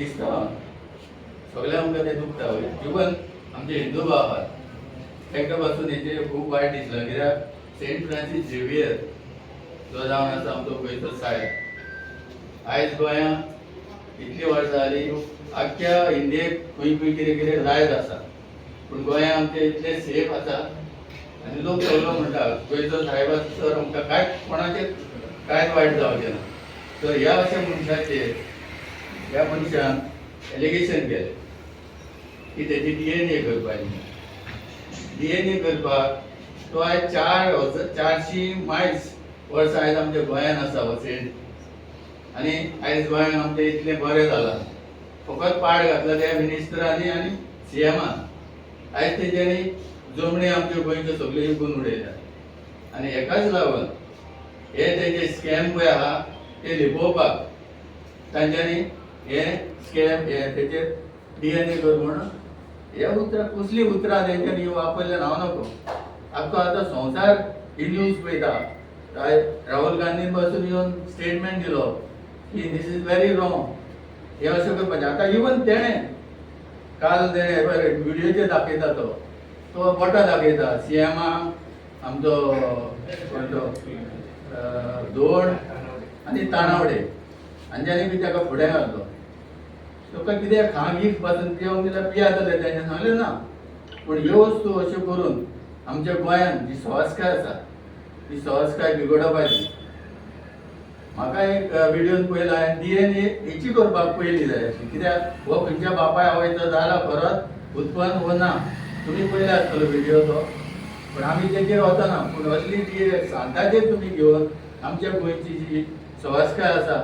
क्रिस्तांव सगळ्या आमकां तें दुखता इवन आमचे हिंदू भाव आहात तांकां पासून हेचे खूब वायट दिसलं. कित्याक सेंट फ्रांसीस झेवियर जो जावन आसा आमचो गोंयचो सायब आयज गोंयांत इतली वर्सां जालीं आख्ख्या इंडियेक खंय खंय कितें कितें जायत आसा. पूण गोंयांत आमचें इतलें सेफ आसा. आनी लोक सगळो म्हणटा गोंयचो साहेब सर तर आमकां कांयच कोणाचें कांयच वायट जावचें ना. तर ह्या अशा मनशाचेर ह्या मनशान एलिगेशन केलें. की तेजी डी एन ए करपाची डी एन ए करपाक तो आयज चार चारशी चारशीं मायल्स वर्सां आयज आमच्या गोंयान आसा हो आनी आयज गोंयान आमचें इतलें बरें जालां फकत पाड घातला त्या मिनिस्टरांनी आनी सी एमान आयज तेंच्यांनी जमणी आमच्यो गोंयच्यो सगळ्यो विकून उडयल्या आनी हेकाच लागून हे तेजे स्कॅम पळय आहा ते लिपोवपाक तांच्यांनी हे स्कॅम हें तेचेर डी एन ए कर म्हणून. हे उतरां कसलीं उतरां तेंच्यांनी वापरल्यान हांव नको. आख्खो आतां संवसार ही न्यूज पळयता काय राहुल गांधीन पासून येवन स्टेटमेंट दिलो. की दीस इज व्हेरी रॉंग हे अशें करपाचें आतां इवन तेणें काल तेणें बरें व्हिडिओचेर दाखयता तो. तो बोटां दाखयता सी एमाक आमचो कोणतो? दोड आनी तानावडे. हांच्यांनी बी ताका फुडें घालतो. तुका कितें खांग एक पासून जेवण पिया पियातले तेणें सांगलें ना पूण ह्यो वस्तू अश्यो करून आमच्या गोंयांत जी संस्कार आसा ती संस्कार बिगडोवपाची म्हाका एक व्हिडिओन पयला डी एन ए हेची करपाक पयली जाय अशी. कित्याक? हो खंयच्या बापाय आवयचो जाला परत उत्पन्न हो ना तुमी पयला आसतलो व्हिडिओ तो. पण आमी तेजेर वचना पूण असली जी सांताचेर तुमी घेवन आमच्या गोंयची जी संस्कार आसा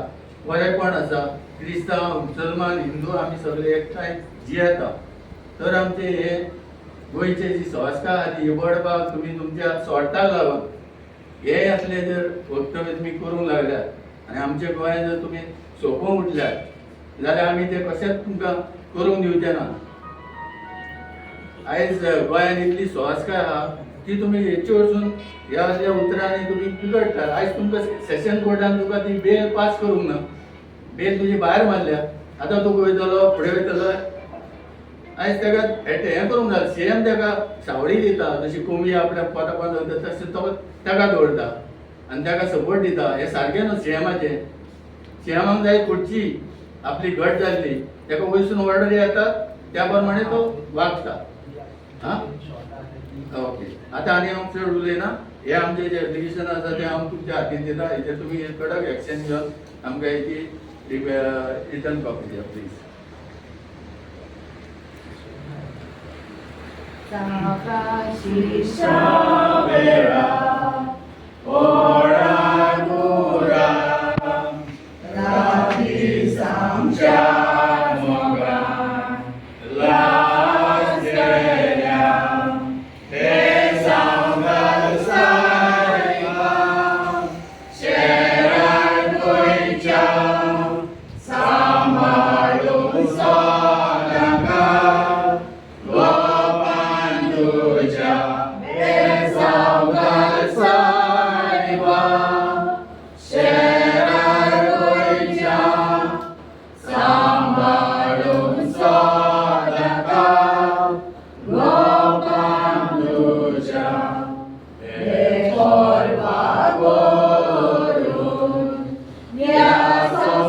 बरेपण आसा क्रिस्तांव मुसलमान हिंदू आमी सगळे एकठांय जियेता तर आमचे हे गोंयचे जी संस्कार आहा ती इबडपाक तुमी तुमच्या सोडटाक लागून हो? हे? असले जर वक्तव्य तुम्ही करूंक लागल्यात आनी आमच्या गोंयांत जर तुमी सोंपूंक उठल्यात जाल्यार आमी ते कशेंच तुमकां करूंक दिवचे ना आयज गोंयान इतली संस्कार आहा ती तुमी हेचे वचून ह्या उतरांनी तुमी बिगडटात आयज तुमकां सेशन कोर्टान तुका ती बेल पास करूंक ना. बेल तुजी भायर मारल्या आतां तूं वयतलो फुडें वयतलो आयज ताका हें हें करूंक जाय सीएम ताका सावळी दिता. जशी कोंबी आपल्या पोता पोता वयता तशें तो ताका दवरता आनी ताका सपोर्ट दिता. हें सारकें न्हू सीएमाचें सीएमाक जाय खुर्ची आपली घट जाल्ली ताका वयसून ऑर्डर येता त्या प्रमाणे तो वागता. हां? ओके. आतां आनी हांव चड उलयना हे आमचे जे एप्लिकेशन आसा तें हांव तुमच्या हातीन दिता. हेचेर तुमी कडक एक्शन घेवन आमकां हेची রিটার্ন কপি দিয়া please Sahaka Shisha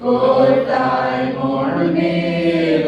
Lord, morning,